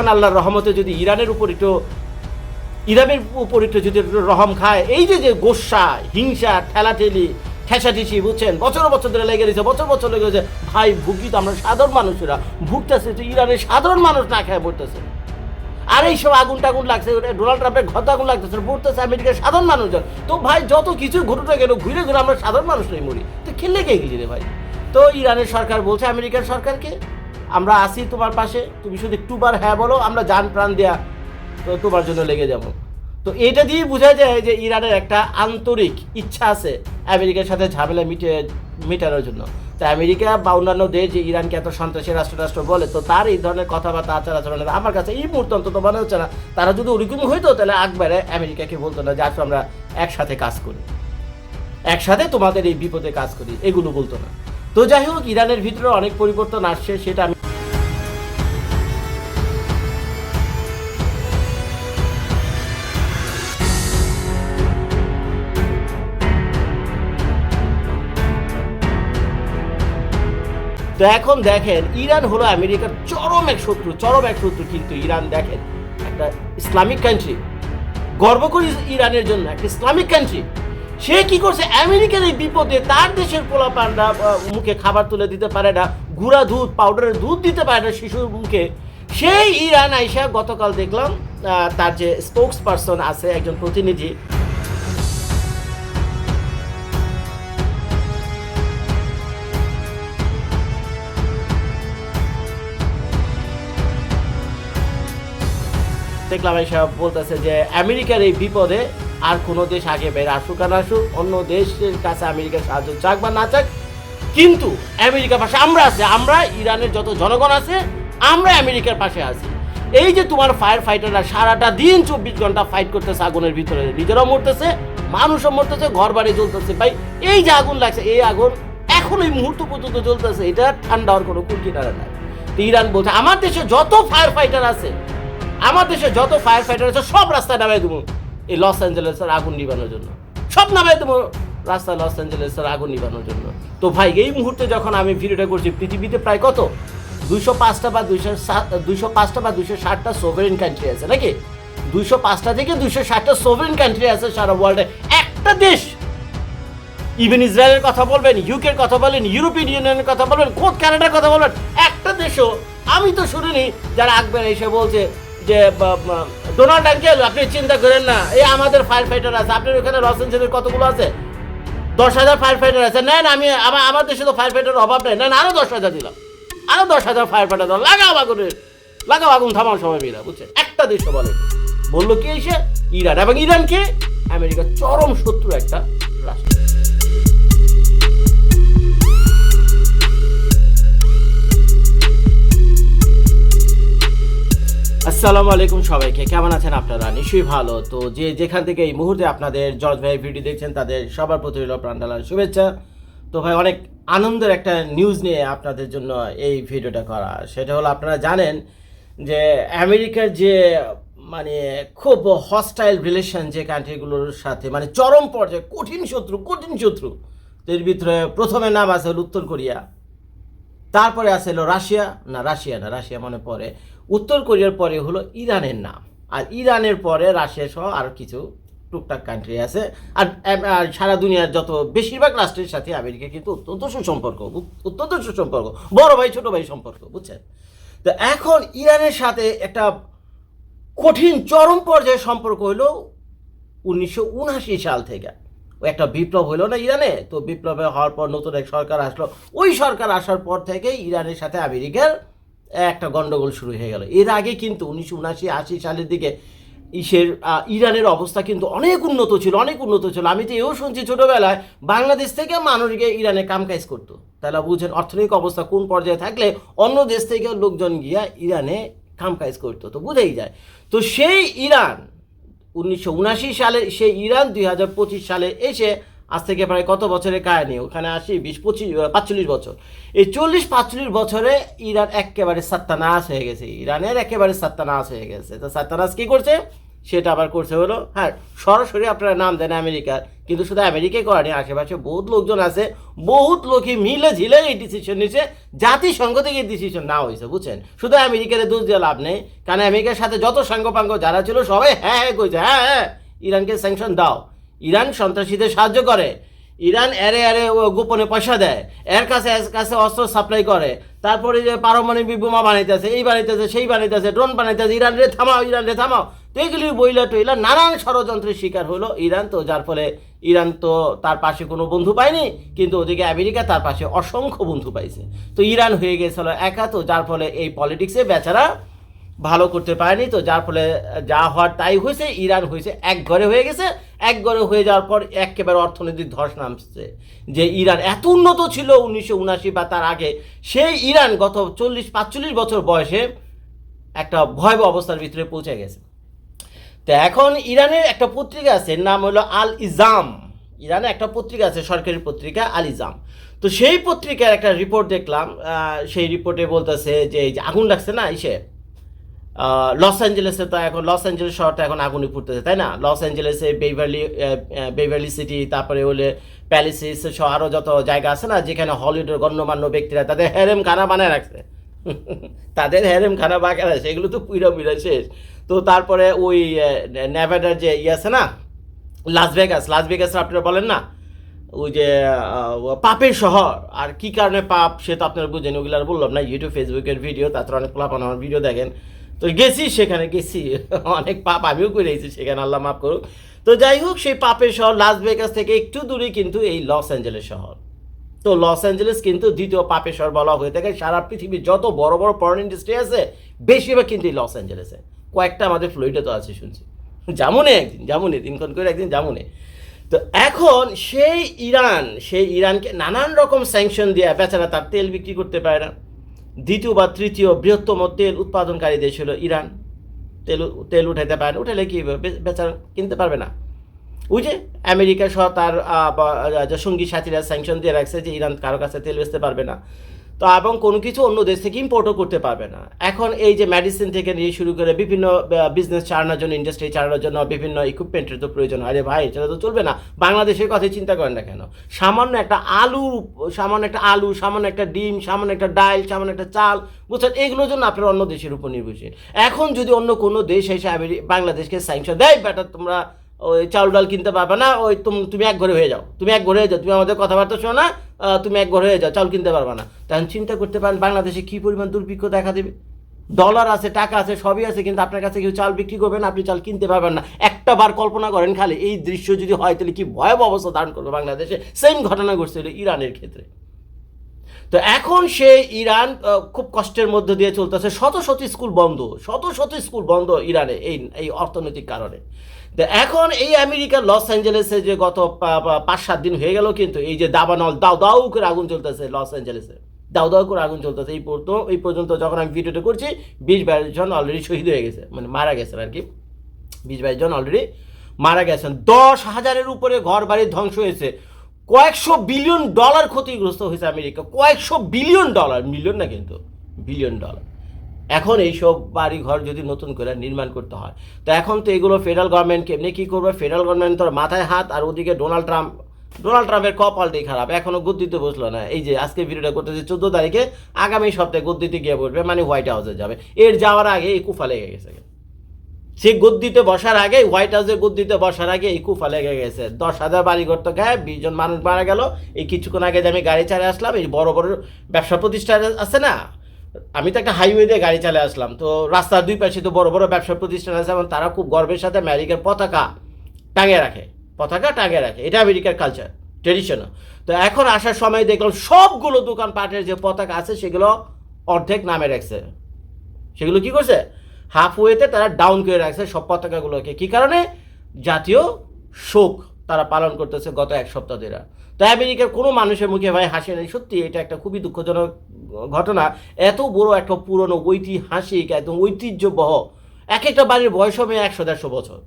এখন আল্লাহর রহমতে যদি ইরানের উপর একটু, ইরানের উপর একটু যদি রহম খায়, এই যে যে গোসা, হিংসা, ঠেলাঠেলি, ঠেসাঠেসি, বুঝছেন? বছর বছর ধরে লেগে গেছে বছর বছর লেগে গেছে ভাই, ভুগি তো আমরা সাধারণ মানুষেরা। ভুগতেছে তো ইরানের সাধারণ মানুষ না খেয়ে পড়তেছে। আর এই সব আগুন টাগুন লাগছে, ডোনাল্ড ট্রাম্পের ঘর আগুন লাগতেছে, পড়তেছে আমেরিকার সাধারণ মানুষজন। তো ভাই, যত কিছু ঘটুতে গেল ঘুরে ঘুরে আমরা সাধারণ মানুষরাই মরি। তো খেললে কে গেলি রে ভাই? তো ইরানের সরকার বলছে আমেরিকার সরকারকে আমরা আসি তোমার পাশে। তুমি শুধু একটুবার হ্যাঁ বলো, আমরা যান প্রাণ দেয়া তোমার জন্য লেগে যাব। তো এটা দিয়ে বোঝা যায় যে ইরানের একটা আন্তরিক ইচ্ছা আছে আমেরিকার সাথে ঝামেলা মিটে মেটানোর জন্য। তো আমেরিকা বা অন্যান্য দেশ যে ইরানকে এত সন্ত্রাসী রাষ্ট্র রাষ্ট্র বলে, তো তার এই ধরনের কথাবার্তা, আচার আচরণ আমার কাছে এই মুহূর্তে অন্তত মনে হচ্ছে না। তারা যদি ওরকম হইতো, তাহলে একবারে আমেরিকাকে বলতো না যে, আসো আমরা একসাথে কাজ করি। একসাথে তোমাদের এই বিপদে কাজ করি। এগুলো বলতো না। তো যাই হোক, ইরানের ভিতরে অনেক পরিবর্তন আসছে, সেটা আমি তো এখন দেখেন, ইরান হলো আমেরিকার চরম এক শত্রু, চরম এক শত্রু কিন্তু ইরান, দেখেন, একটা ইসলামিক কান্ট্রি গর্ব করি ইরানের জন্য, একটা ইসলামিক কান্ট্রি সে কি করছে? আমেরিকার এই বিপদে তার দেশের পোলাপানরা মুখে খাবার তুলে দিতে পারে না, গুঁড়া দুধ পাউডারের দুধ দিতে পারে না শিশুর মুখে। সেই ইরান আইসা গতকাল দেখলাম তার যে স্পোক্স পারসন আছে, একজন প্রতিনিধি দেখলাম এসব বলতেছে যে আমেরিকার এই বিপদে আর কোনো দেশ আগে বের আসুক আর আসুক, অন্য দেশের কাছে আমেরিকার সাহায্য চাক বা না চাক, কিন্তু আমেরিকার পাশে আমরা আছি, আমরা ইরানের যত জনগণ আছে, আমরা আমেরিকার পাশে আছি। এই যে তোমার ফায়ার ফাইটাররা সারাটা দিন চব্বিশ ঘণ্টা ফাইট করতেছে আগুনের ভিতরে, নিজেরাও মরতেছে, মানুষও মরতেছে ঘর বাড়ি জ্বলতেছে। ভাই, এই যে আগুন লাগছে, এই আগুন এখন এই মুহূর্ত পর্যন্ত জ্বলতেছে, এটা ঠান্ডা হওয়ার কোনো কুল কিনারা নাই। ইরান বলছে, আমার দেশে যত ফায়ার ফাইটার আছে আমার দেশে যত ফায়ার ফাইটার আছে, সব রাস্তায় নামাই দেবো। এই লস অ্যাঞ্জেলেসের আগুন নিবানোর জন্য। সব নামাই দেবো। রাস্তায় লস অ্যাঞ্জেলেসের আগুন নিবানোর জন্য। তো ভাই, এই মুহূর্তে যখন আমি ভিডিওটা করছি, পৃথিবীতে প্রায় কত? দুইশো পাঁচটা বা দুইশো দুইশো পাঁচটা বা দুইশো ষাটটা সোভারেন কান্ট্রি আছে নাকি? দুইশো পাঁচটা থেকে দুইশো ষাটটা সোভারিন কান্ট্রি আছে সারা ওয়ার্ল্ডে একটা দেশ! ইভেন ইসরায়েলের কথা বলবেন ইউকের কথা বলেন ইউরোপিয়ান ইউনিয়নের কথা বলবেন খোদ কানাডার কথা বলবেন, একটা দেশও আমি তো শুনিনি, যারা আকবের এসে বলছে যে ডোনাল্ড আঙ্কেল আপনি চিন্তা করেন না, এই আমাদের ফায়ার ফাইটার আছে। আপনার ওখানে লস এঞ্জেলের কতগুলো আছে? দশ হাজার ফায়ার ফাইটার আছে। নেন, আমি আমার আমার দেশে তো ফায়ার ফাইটার অভাব নেই। নেন আরও দশ হাজার দিলাম। আরও দশ হাজার ফায়ার ফাইটার দিলাম। লাগাও আগুনের লাগাও আগুন, থামাও সবাই মিলা, বুঝছেন? একটা দেশও বলে। বলল কি এসে ইরান। এবং ইরানকে আমেরিকার চরম শত্রু একটা রাষ্ট্র। আসসালামু আলাইকুম সবাইকে। কেমন আছেন আপনারা? নিশ্চয়ই ভালো। তো যে যেখান থেকে এই মুহূর্তে আপনাদের জর্জ ভাইয়ের ভিডিও দেখছেন, তাদের সবার প্রতি হলো প্রাণডালার শুভেচ্ছা। তো ভাই, অনেক আনন্দের একটা নিউজ নিয়ে আপনাদের জন্য এই ভিডিওটা করা। সেটা হলো, আপনারা জানেন যে আমেরিকার যে মানে খুব হস্টাইল রিলেশন যে কান্ট্রিগুলোর সাথে মানে চরম পর্যায়ে কঠিন শত্রু কঠিন শত্রু, এর ভিতরে প্রথমে নাম আছে উত্তর কোরিয়া। তারপরে আছে রাশিয়া। না রাশিয়া না, রাশিয়া মনে পড়ে। উত্তর কোরিয়ার পরে হলো ইরানের নাম। আর ইরানের পরে রাশিয়া সহ আরও কিছু টুকটাক কান্ট্রি আছে। আর সারা দুনিয়ার যত বেশিরভাগ রাষ্ট্রের সাথে আমেরিকা কিন্তু অত্যন্ত সুসম্পর্ক অত্যন্ত সুসম্পর্ক, বড় ভাই, ছোট ভাই সম্পর্ক, বুঝছেন? তো এখন ইরানের সাথে একটা কঠিন, চরম পর্যায়ে সম্পর্ক হলো উনিশশো উনআশি সাল থেকে। একটা বিপ্লব হলো না ইরানে? তো বিপ্লবে হওয়ার পর নতুন এক সরকার আসলো। ওই সরকার আসার পর থেকেই ইরানের সাথে আমেরিকার একটা গন্ডগোল শুরু হয়ে গেল। এর আগে কিন্তু উনিশশো উনাশি আশি সালের দিকে ইসের ইরানের অবস্থা কিন্তু অনেক উন্নত ছিল, অনেক উন্নত ছিল। আমি তো এও শুনছি ছোটোবেলায় বাংলাদেশ থেকে মানুষ গিয়ে ইরানে কামকাজ করতো। তাহলে বুঝেন অর্থনৈতিক অবস্থা কোন পর্যায়ে থাকলে অন্য দেশ থেকে লোকজন গিয়া ইরানে কামকাজ করতো, তো বুঝেই যায়। তো সেই ইরান, উনিশশো উনাশি সালে সেই ইরান দুই হাজার পঁচিশ সালে এসে আজ থেকে প্রায় কত বছরের কাহিনি? ওখানে আসি, বিশ, পঁচিশ পাঁচচল্লিশ বছর। এই চল্লিশ, পাঁচচল্লিশ বছরে ইরান একেবারে সাত্তানাশ হয়ে গেছে। ইরানের একেবারে সাত্তানাশ হয়ে গেছে। তো সাত্তানাশ কি করছে? সেটা আবার করছে হলো হ্যাঁ সরাসরি আপনারা নাম দেন আমেরিকার, কিন্তু শুধু আমেরিকায় করেনি আশেপাশে বহুত লোকজন আছে, বহুত লোকই মিলে ঝিলে এই ডিসিশন নিচ্ছে জাতিসংঘ থেকে এই ডিসিশন না হয়েছে, বুঝছেন? শুধু আমেরিকার দোষ দিয়ে লাভ নেই, কারণ আমেরিকার সাথে যত সাঙ্গপাঙ্গ যারা ছিল, সবাই হ্যাঁ হ্যাঁ কইছে হ্যাঁ হ্যাঁ ইরানকে স্যাংশন দাও। ইরান সন্ত্রাসীদের সাহায্য করে। ইরান এরে এরে গোপনে পয়সা দেয়। এর কাছে এর কাছে অস্ত্র সাপ্লাই করে। তারপরে যে পারমাণবিক বোমা বানাইতেছে, এই বানাইতেছে, সেই বানাইতেছে, ড্রোন বানাইতেছে ইরান রে থামাও ইরান রে থামাও। তো এগুলি বইলা টইলা নানান ষড়যন্ত্রের শিকার হলো ইরান। তো যার ফলে ইরান তো তার পাশে কোনো বন্ধু পায়নি, কিন্তু ওদিকে আমেরিকা তার পাশে অসংখ্য বন্ধু পাইছে। তো ইরান হয়ে গেছিল একা। তো যার ফলে এই পলিটিক্সে বেচারা ভালো করতে পারেনি তো, যার ফলে, যা হওয়ার তাই হয়েছে, ইরান হয়েছে, এক ঘরে হয়ে গেছে, এক ঘরে হয়ে যাওয়ার পর একেবারে অর্থনৈতিক ধস নামছে। যে ইরান এত উন্নত ছিল উনিশশো উনাশি বা তার আগে, সেই ইরান গত চল্লিশ, পাঁচচল্লিশ বছর বয়সে একটা ভয়াবহ অবস্থার ভিতরে পৌঁছে গেছে। তো এখন ইরানের একটা পত্রিকা আছে নাম হলো আল ইজাম। ইরানে একটা পত্রিকা আছে, সরকারি পত্রিকা, আল ইজাম। তো সেই পত্রিকার একটা রিপোর্ট দেখলাম সেই রিপোর্টে বলতেছে যে আগুন লাগছে না, ইসে? লস অ্যাঞ্জেলেসে তো এখন লস অ্যাঞ্জেলেস শহরটা এখন আগুনে ফুটতেছে তাই না? লস অ্যাঞ্জেলেসে বেভারলি বেভারলি সিটি তারপরে হলে প্যালিসিস সহ আরও যত জায়গা আছে না, যেখানে হলিউডের গণ্যমান্য ব্যক্তিরা তাদের হ্যারেম খানা বানায় রাখছে। তাদের হ্যারেম খানা বাগারা এগুলো তো পুইরা পুইরা শেষ। তো তারপরে ওই নেভাডার যে ইয়ে আছে না লাস ভেগাস লাস ভেগাস আপনারা বলেন না? ওই যে পাপের শহর। আর কি কারণে পাপ, সে তো আপনারা বুঝেন, ওগুলো আর বললাম না ইউটিউব ফেসবুকের ভিডিও তাছাড়া অনেক প্লাপান আমার ভিডিও দেখেন। তো গেছি সেখানে, গেছি। অনেক পাপ আমিও করেছি সেখানে, আল্লাহ মাফ করুক। তো যাই হোক, সেই পাপের শহর লাস ভেগাস থেকে একটু দূরে কিন্তু এই লস অ্যাঞ্জেলেস শহর। তো লস অ্যাঞ্জেলেস কিন্তু দ্বিতীয় পাপের শহর বলা হয়ে থাকে। সারা পৃথিবীর যত বড় বড় পর্ন ইন্ডাস্ট্রি আছে, বেশিরভাগ কিন্তু এই লস অ্যাঞ্জেলেসে কয়েকটা আমাদের ফ্লোরিডে তো আছে, শুনছি। যেমনই একদিন যেমনই দিনক্ষণ করে একদিন যেমনই তো এখন সেই ইরান, সেই ইরানকে নানান রকম স্যাংশন দিয়ে বেচারা তার তেল বিক্রি করতে পারে না। দ্বিতীয় বা তৃতীয় বৃহত্তম তেল উৎপাদনকারী দেশ হলো ইরান। তেল তেল উঠাইতে পারে না উঠালে কি বেচার কিনতে পারবে না। ওই যে আমেরিকা সহ তার সঙ্গী সাথীরা স্যাংশন দিয়ে রাখছে যে ইরান কারও কাছে তেল বেচতে পারবে না। তো এবং কোনো কিছু অন্য দেশ থেকে ইম্পোর্টও করতে পারবে না। এখন এই যে মেডিসিন থেকে নিয়ে শুরু করে বিভিন্ন বিজনেস চালানোর জন্য ইন্ডাস্ট্রি চালানোর জন্য বিভিন্ন ইকুইপমেন্টের তো প্রয়োজন। আরে ভাই, সেটা তো চলবে না। বাংলাদেশের কথাই চিন্তা করেন না কেন? সামান্য একটা আলু, সামান্য একটা আলু, সামান্য একটা ডিম, সামান্য একটা ডাল, সামান্য একটা চাল, বুঝছেন? এগুলোর জন্য আপনার অন্য দেশের উপর নির্ভরশীল। এখন যদি অন্য কোনো দেশ এসে বাংলাদেশকে স্যাংশন দেয়, বেটা তোমরা ওই চাউল ডাল কিনতে পারবে না, ওই তুম- এক ঘরে হয়ে যাও, তুমি এক ঘরে হয়ে যাও, তুমি আমাদের কথাবার্তা শোনো না তুমি এক ঘরে হয়ে যাও, চাউল কিনতে পারবে না। তখন চিন্তা করতে পারেন বাংলাদেশে কী পরিমাণ দুর্ভিক্ষ দেখা দেবে? ডলার আছে, টাকা আছে, সবই আছে, কিন্তু আপনার কাছে কেউ চাল বিক্রি করবেন আপনি চাল কিনতে পারবেন না। একটা বার কল্পনা করেন খালি, এই দৃশ্য যদি হয়, তাহলে কি ভয়াবহ অবস্থা ধারণ করবে বাংলাদেশে? সেম ঘটনা ঘটছিল ইরানের ক্ষেত্রে। তো এখন সে ইরান খুব কষ্টের মধ্যে দিয়ে চলতেছে। শত শত স্কুল বন্ধ, শত শত স্কুল বন্ধ ইরানে, এই এই অর্থনৈতিক কারণে। তো এখন এই আমেরিকার লস অ্যাঞ্জেলেসে যে গত পাঁচ সাত দিন হয়ে গেল কিন্তু এই যে দাবানল দাও দাও করে আগুন চলতেছে লস অ্যাঞ্জেলেসে। দাও দাও করে আগুন চলতেছে। এই পর্যন্ত এই পর্যন্ত যখন আমি ভিডিওটা করছি, বিশ বাইশ জন অলরেডি শহীদ হয়ে গেছে মানে মারা গেছে আর কি। বিশ বাইশ জন অলরেডি মারা গেছেন। দশ হাজারের উপরে ঘর বাড়ি ধ্বংস হয়েছে। কয়েকশো বিলিয়ন ডলার ক্ষতিগ্রস্ত হয়েছে আমেরিকা। কয়েকশো বিলিয়ন ডলার মিলিয়ন না কিন্তু বিলিয়ন ডলার এখন এইসব বাড়ি ঘর যদি নতুন করে নির্মাণ করতে হয়, তো এখন তো এগুলো ফেডারেল গভর্নমেন্ট কেমনি কী করবে? ফেডারেল গভর্নমেন্ট তোর মাথায় হাত, আর ওদিকে ডোনাল্ড ট্রাম্প ডোনাল্ড ট্রাম্পের কপালটাই খারাপ, এখনও গদ্দিতে বসল না। এই যে আজকে ভিডিওটা করতেছে, চোদ্দ তারিখে আগামী সপ্তাহে গদ্দিতে গিয়ে বসবে মানে হোয়াইট হাউসে যাবে। এর যাওয়ার আগে এই কুফা লেগে গেছে। সে গদ্দিতে বসার আগে হোয়াইট হাউসে গদ্দিতে বসার আগে এই কুফা লেগে গেছে। দশ হাজার বাড়িঘর তো গায়ে বিশ জন মানুষ মারা গেল। এই কিছুক্ষণ আগে যে আমি গাড়ি চালিয়ে আসলাম, এই বড় বড় ব্যবসা প্রতিষ্ঠান আছে না আমি তো একটা হাইওয়ে দিয়ে গাড়ি চালিয়ে আসলাম। তো রাস্তার দুই পাশে তো বড় বড় ব্যবসা প্রতিষ্ঠান আছে এবং তারা খুব গর্বের সাথে আমেরিকার পতাকা টাঙিয়ে রাখে। পতাকা টাঙিয়ে রাখে। এটা আমেরিকার কালচার ট্রেডিশনাল তো এখন আসার সময় দেখলাম সবগুলো দোকান পাটের যে পতাকা আছে, সেগুলো অর্ধেক নামে রাখছে। সেগুলো কি করছে? হাফ ওয়েতে তারা ডাউন করে রাখছে সব পতাকাগুলোকে। কি কারণে? জাতীয় শোক। তারা পালন করতেছে গত এক সপ্তাহ ধরে। তো আমেরিকার কোনো মানুষের মুখে ভাই হাসি নেই। সত্যি, এটা একটা খুবই দুঃখজনক ঘটনা। এত বড় একটা পুরনো ঐতিহাসিক একদম ঐতিহ্যবহ এক একটা বাড়ির বয়স হবে একশো, দেড়শো বছর।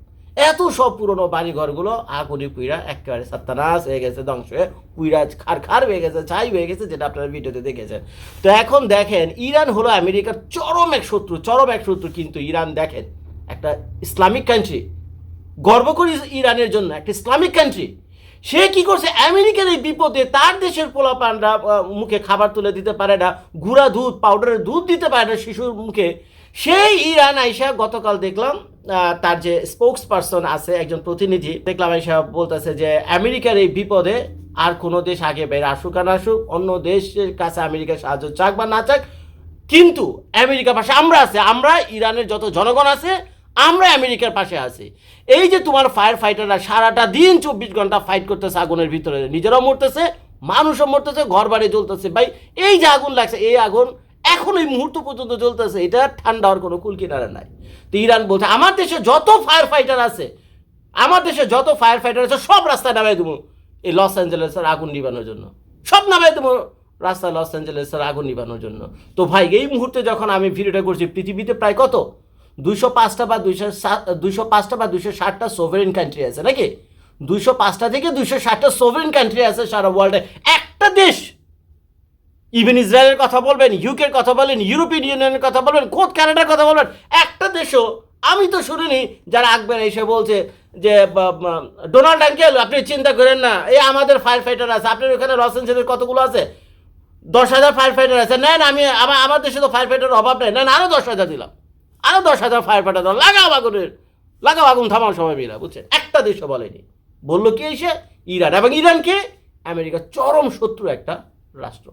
এত সব পুরনো বাড়ি ঘরগুলো আগুনি পুইরা একেবারে সাত্তানাশ হয়ে গেছে, ধ্বংস হয়ে পুইরা খার খার হয়ে গেছে, ছাই হয়ে গেছে, যেটা আপনারা ভিডিওতে দেখেছেন। তো এখন দেখেন, ইরান হলো আমেরিকার চরম এক শত্রু, চরম এক শত্রু কিন্তু ইরান দেখেন। একটা ইসলামিক কান্ট্রি গর্ব করি ইরানের জন্য, একটা ইসলামিক কান্ট্রি সে কি করছে? আমেরিকার এই বিপদে তার দেশের পোলাপানরা মুখে খাবার তুলে দিতে পারে না, গুঁড়া দুধ পাউডারের দুধ দিতে পারে না শিশুর মুখে। সেই ইরান আইসা গতকাল দেখলাম তার যে স্পোক্স পারসন আছে, একজন প্রতিনিধি, দেখলাম আইসা বলতেছে যে, আমেরিকার এই বিপদে আর কোনো দেশ আগে বের আসুক আর আসুক, অন্য দেশের কাছে আমেরিকা সাহায্য চাক বা না চাক, কিন্তু আমেরিকা পাশে আমরা আছে, আমরা ইরানের যত জনগণ আছে আমরা আমেরিকার পাশে আছি। এই যে তোমার ফায়ার ফাইটাররা সারাটা দিন চব্বিশ ঘণ্টা ফাইট করতেছে আগুনের ভিতরে, নিজেরাও মরতেছে, মানুষও মরতেছে ঘর বাড়ি জ্বলতেছে। ভাই, এই যে আগুন লাগছে, এই আগুন এখন এই মুহূর্ত পর্যন্ত জ্বলতেছে, এটা ঠান্ডা হওয়ার কোনো কুল কিনারা নাই। তো ইরান বলছে, আমার দেশে যত ফায়ার ফাইটার আছে, আমার দেশে যত ফায়ার ফাইটার আছে, সব রাস্তায় নামাই দেবো এই লস অ্যাঞ্জেলেসের আগুন নিবানোর জন্য। সব নামাই দেবো রাস্তায় লস অ্যাঞ্জেলেসের আগুন নিবানোর জন্য। তো ভাই, এই মুহূর্তে যখন আমি ভিডিওটা করছি, পৃথিবীতে প্রায় কত? দুইশো পাঁচটা বা দুইশো সাত, দুইশো পাঁচটা বা দুইশো ষাটটা সোভারেন কান্ট্রি আছে নাকি? দুইশো পাঁচটা থেকে দুইশো ষাটটা সোভারেন কান্ট্রি আছে সারা ওয়ার্ল্ডে একটা দেশ ইভেন ইসরায়েলের কথা বলবেন ইউকের কথা বলেন ইউরোপিয়ান ইউনিয়নের কথা বলবেন কোথ কানাডার কথা বলবেন, একটা দেশও আমি তো শুনিনি যারা আকবের এসে বলছে যে ডোনাল্ড আঙ্কেল আপনি চিন্তা করেন না, এই আমাদের ফায়ার ফাইটার আছে, আপনার ওখানে লস এঞ্জেলের কতগুলো আছে? দশ হাজার ফায়ার ফাইটার আছে, নেন, আমি আমার দেশে তো ফায়ার ফাইটার অভাব নেই, নেন আরও দশ হাজার দিলাম। আরও দশ হাজার ফায়ার দাও লাগাও আগুনের, লাগাও আগুন, থামাও সবাই মিলা, বুঝছেন? একটা দেশও বলেনি। বলল কি এসে? ইরান। এবং ইরানকে আমেরিকার চরম শত্রু একটা রাষ্ট্র।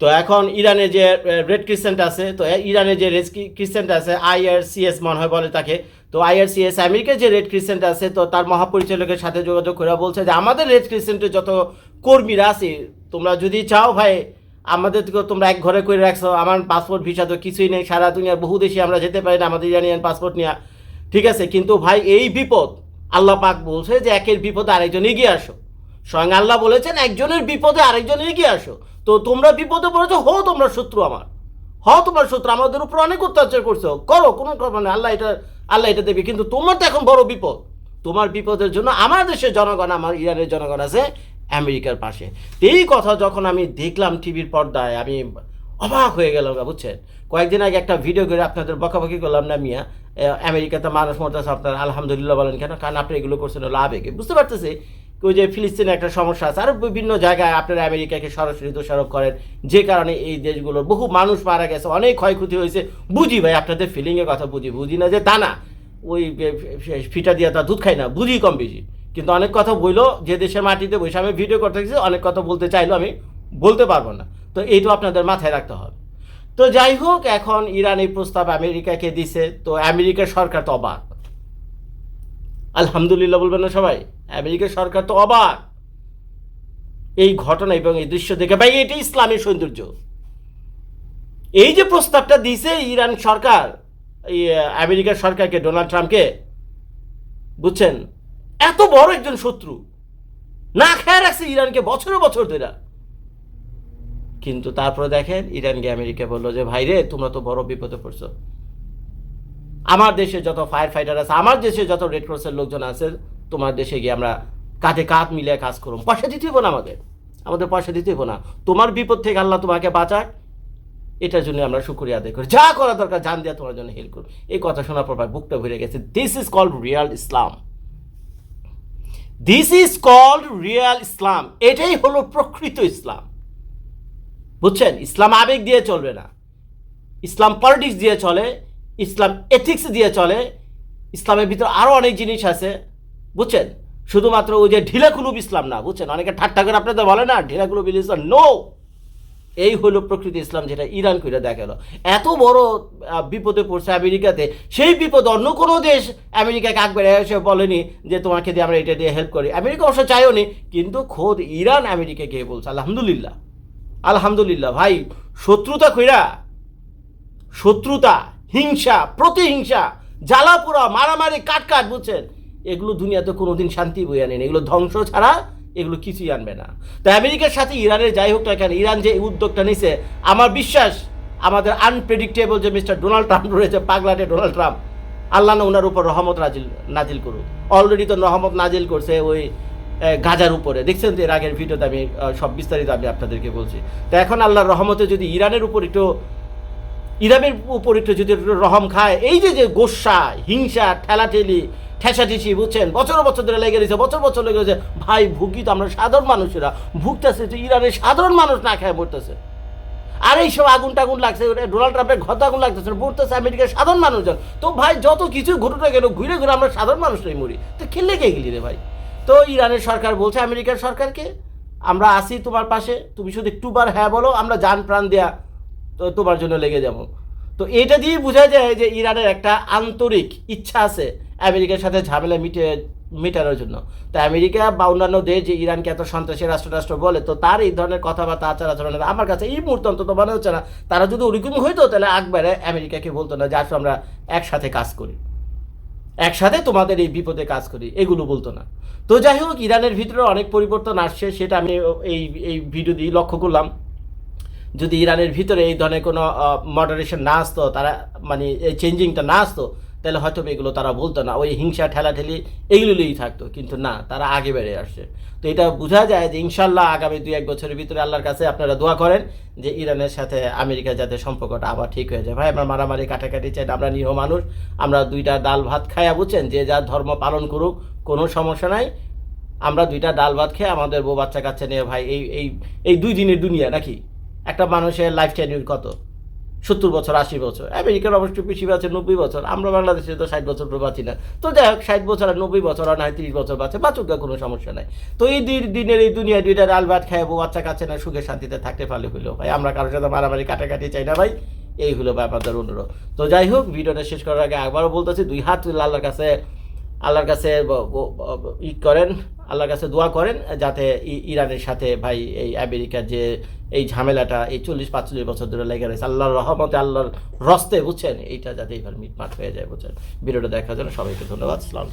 তো এখন ইরানে যে রেড ক্রিসেন্ট আছে, তো ইরানে যে রেড ক্রিসেন্ট আছে আইআরসিএস মনে হয় বলে তাকে, তো আইআরসিএস আমেরিকার যে রেড ক্রিসেন্ট আছে, তো তার মহাপরিচালকের সাথে যোগাযোগ করে বলছে যে, আমাদের রেড ক্রিসেন্টের যত কর্মীরা আছে, তোমরা যদি চাও ভাই আমাদের তো তোমরা এক ঘরে করে রাখছো, আমার পাসপোর্ট ভিসা তো কিছুই নেই, সারা দুনিয়ার বহু দেশে আমরা যেতে পারি না, আমাদের ইরানিয়ান পাসপোর্ট নিয়ে। ঠিক আছে, কিন্তু ভাই, এই বিপদ আল্লাহ পাক বলছে যে একের বিপদে আরেকজন এগিয়ে আসো। স্বয়ং আল্লাহ বলেছেন, একজনের বিপদে আরেকজন এগিয়ে আসো। তো তোমরা বিপদে পড়েছো হো তোমরা শত্রু আমার। হও তোমার শত্রু, আমাদের উপর অনেক অত্যাচার করছ। করো, কোনো নেই আল্লাহ এটা আল্লাহ এটা দেবে। কিন্তু তোমার তো এখন বড় বিপদ। তোমার বিপদের জন্য আমার দেশের জনগণ, আমার ইরানের জনগণ আছে আমেরিকার পাশে। এই কথা যখন আমি দেখলাম টিভির পর্দায়, আমি অবাক হয়ে গেলাম বুঝছেন? কয়েকদিন আগে একটা ভিডিও করে আপনাদের বকাবকি করলাম না মিয়া? আমেরিকাতে মানুষ মরতেছে, আপনার আলহামদুলিল্লাহ বলেন কেন? কারণ আপনি এগুলো করছেন হলো আবেগে। বুঝতে পারতেছি? ওই যে ফিলিস্তিনে একটা সমস্যা আছে। আরও বিভিন্ন জায়গায় আপনারা আমেরিকাকে সরাসরি দোষারোপ করেন। যে কারণে এই দেশগুলোর বহু মানুষ মারা গেছে। অনেক ক্ষয়ক্ষতি হয়েছে। বুঝি ভাই, আপনাদের ফিলিংয়ের কথা বুঝি। বুঝি না যে তা না। ওই ফিটা দিয়ে তা দুধ খাই না। বুঝি কম বেশি। কিন্তু অনেক কথা বইলো, যে দেশের মাটিতে বসে আমি ভিডিও করতে গেছি, অনেক কথা বলতে চাইলেও আমি বলতে পারব না। তো এইটা আপনাদের মাথায় রাখতে হবে। তো যাই হোক, এখন ইরান এই প্রস্তাব আমেরিকাকে দিছে, তো আমেরিকার সরকার তো অবাক। আলহামদুলিল্লাহ বলবেন না সবাই, আমেরিকার সরকার তো অবাক। এই ঘটনা এবং এই দৃশ্য দেখে, ভাই, এটি ইসলামী সৌন্দর্য। এই যে প্রস্তাবটা দিছে ইরান সরকার আমেরিকার সরকারকে, ডোনাল্ড ট্রাম্পকে, বুঝছেন? এত বড় একজন শত্রু। না খেয়ে রাখছে ইরানকে বছরে বছর ধরে। কিন্তু তারপরে দেখেন, ইরানকে আমেরিকা বলল যে, ভাই রে, তোমরা তো বড় বিপদে পড়ছো। আমার দেশে যত ফায়ার ফাইটার আছে, আমার দেশে যত রেড ক্রসের লোকজন আছে, তোমার দেশে গিয়ে আমরা কাঁধে কাঁধ মিলিয়ে কাজ করুন। পয়সা দিতে হব না আমাদের। আমাদের পয়সা দিতে হব না। তোমার বিপদ থেকে আল্লাহ তোমাকে বাঁচাক। এটার জন্য আমরা শুক্রিয়া আদায় করি। যা করা দরকার, জান দেওয়া তোমার জন্য হেল্প করুন। এই কথা শোনার পর বুকটা ভরে গেছে। This is called real Islam this is called real Islam এটাই হলো প্রকৃত ইসলাম। বুঝছেন? ইসলাম আবেগ দিয়ে চলবে না। ইসলাম পলিটিক্স দিয়ে চলে, ইসলাম এথিক্স দিয়ে চলে, ইসলামের ভিতর আরও অনেক জিনিস আছে। বুঝছেন? শুধুমাত্র ওই যে ঢিলাকুলুব ইসলাম না, বুঝছেন? অনেকে ঠাট্টা করে, আপনাদের বলে না, ঢিলাকুলুব ইসলাম নো এই হলো প্রকৃতি ইসলাম যেটা ইরান করে দেখাল। এত বড় বিপদে পড়ছে আমেরিকাতে, সেই বিপদ অন্য কোনো দেশ আমেরিকাকে বেড়ে এসে বলেনি যে তোমাকে দিয়ে আমরা এটা দিয়ে হেল্প করি। আমেরিকা অবশ্য চাইও নি, কিন্তু খোদ ইরান আমেরিকাকে বলছে, আলহামদুলিল্লাহ আলহামদুলিল্লাহ, ভাই, শত্রুতা কইরা, শত্রুতা, হিংসা, প্রতিহিংসা, জ্বালাপোড়া, মারামারি কাট কাট বুঝছেন? এগুলো দুনিয়াতে কোনোদিন শান্তি বই আনেনি এগুলো ধ্বংস ছাড়া এগুলো কিছুই আনবে না। তো আমেরিকার সাথে ইরানের যাই হোক না ইরান যে উদ্যোগটা নিছে, আমার বিশ্বাস আমাদের আনপ্রেডিক্টেবল যে মিস্টার ডোনাল্ড ট্রাম্প রয়েছে, পাগলাটে ডোনাল্ড ট্রাম্প, আল্লাহ না ওনার উপর রহমত নাজিল নাজিল করুক। অলরেডি তো রহমত নাজিল করছে ওই গাজার উপরে। দেখছেন তো এর আগের ভিডিওতে আমি সব বিস্তারিত আমি আপনাদেরকে বলছি। তো এখন আল্লাহর রহমতে যদি ইরানের উপর একটু, ইরানের উপর একটু যদি রহম খায়, এই যে যে গোসা, হিংসা, ঠেলাঠেলি ঠেসাঠেসি বুঝছেন? বছর বছর ধরে লেগে রয়েছে, বছর বছর লেগে রয়েছে। ভাই, ভুগি তো আমরা সাধারণ মানুষেরা। ভুগতেছে তো ইরানের সাধারণ মানুষ না খায় মরতেছে। আর এই সব আগুন টাগুন লাগছে ডোনাল্ড ট্রাম্পের ঘর আগুন লাগতেছে মরতেছে আমেরিকার সাধারণ মানুষজন। তো ভাই, যত কিছু ঘটুক কেন, ঘুরে ঘুরে আমরা সাধারণ মানুষটাই মরি। তো খেললে কে গেলি রে ভাই? তো ইরানের সরকার বলছে আমেরিকার সরকারকে, আমরা আসি তোমার পাশে, তুমি শুধু একটুবার হ্যাঁ বলো, আমরা যান প্রাণ দেয়া তো তোমার জন্য লেগে যাব। তো এটা দিয়ে বোঝা যায় যে ইরানের একটা আন্তরিক ইচ্ছা আছে। আমেরিকার সাথে ঝামেলা মিটে, মেটানোর জন্য। তো আমেরিকা বা অন্যান্য দেশ যে ইরানকে এত সন্ত্রাসী রাষ্ট্র রাষ্ট্র বলে, তো তার এই ধরনের কথাবার্তা, আচার আচরণের আমার কাছে এই মুহূর্তে অন্তত মনে হচ্ছে না। তারা যদি ওরকম হইতো, তাহলে একবারে আমেরিকাকে বলতো না যে, আসো আমরা একসাথে কাজ করি। একসাথে তোমাদের এই বিপদে কাজ করি। এগুলো বলতো না। তো যাই হোক, ইরানের ভিতরে অনেক পরিবর্তন আসছে, সেটা আমি এই এই ভিডিও দিয়ে লক্ষ্য করলাম। যদি ইরানের ভিতরে এই ধরনের কোনো মডারেশন না আসতো, তারা মানে এই চেঞ্জিংটা না আসতো তাহলে হয়তো এগুলো তারা বলতো না। ওই হিংসা, ঠেলাঠেলি এগুলোই থাকতো। কিন্তু না, তারা আগে বেড়ে আসছে। তো এটা বোঝা যায় যে ইনশাল্লাহ আগামী দুই, এক বছরের ভিতরে আল্লাহর কাছে আপনারা দোয়া করেন যে ইরানের সাথে আমেরিকা যাতে সম্পর্কটা আবার ঠিক হয়ে যায়। ভাই, আমরা মারামারি কাটাকাটি চাই আমরা নিরীহ মানুষ। আমরা দুইটা ডাল ভাত খাইয়া বুঝছেন? যে যার ধর্ম পালন করুক, কোনো সমস্যা নাই। আমরা দুইটা ডাল ভাত খেয়ে আমাদের বউ বাচ্চা কাচ্চা নিয়ে ভাই, এই এই এই দুই দিনের দুনিয়া নাকি? একটা মানুষের লাইফ টেনিউর কত? সত্তর বছর, আশি বছর। আমেরিকার অবশ্য বেশি আছে নব্বই বছর। আমরা বাংলাদেশে তো ষাট বছর বাঁচি না। তো যাই হোক, ষাট বছর আর নব্বই বছর আর নয় তিরিশ বছর বাঁচে, বাঁচুক কোনো সমস্যা নাই। তো এই দিন দিনের এই দুনিয়ায় দুইটা ডাল ভাত খায় বউ বাচ্চা কাছে না, সুখে শান্তিতে থাকতে পারলে হইল। ভাই, আমরা কারোর সাথে মারামারি কাটাকাটি চাই না ভাই। এই হলো আপনাদের অনুরোধ। তো যাই হোক, ভিডিওটা শেষ করার আগে একবারও বলতেছি, দুই হাত আল্লাহর কাছে আল্লাহর কাছে ই করেন। আল্লাহর কাছে দোয়া করেন, যাতে ইরানের সাথে ভাই এই আমেরিকার যে এই ঝামেলাটা, এই চল্লিশ, পাঁচচল্লিশ বছর ধরে লেগে রয়েছে, আল্লাহর রহমতে, আল্লাহর রস্তে, বুঝছেন? এইটা যাতে এইবার মিটমাট হয়ে যায়, বুঝছেন? ভিডিওটা দেখার জন্য সবাইকে ধন্যবাদ সালাম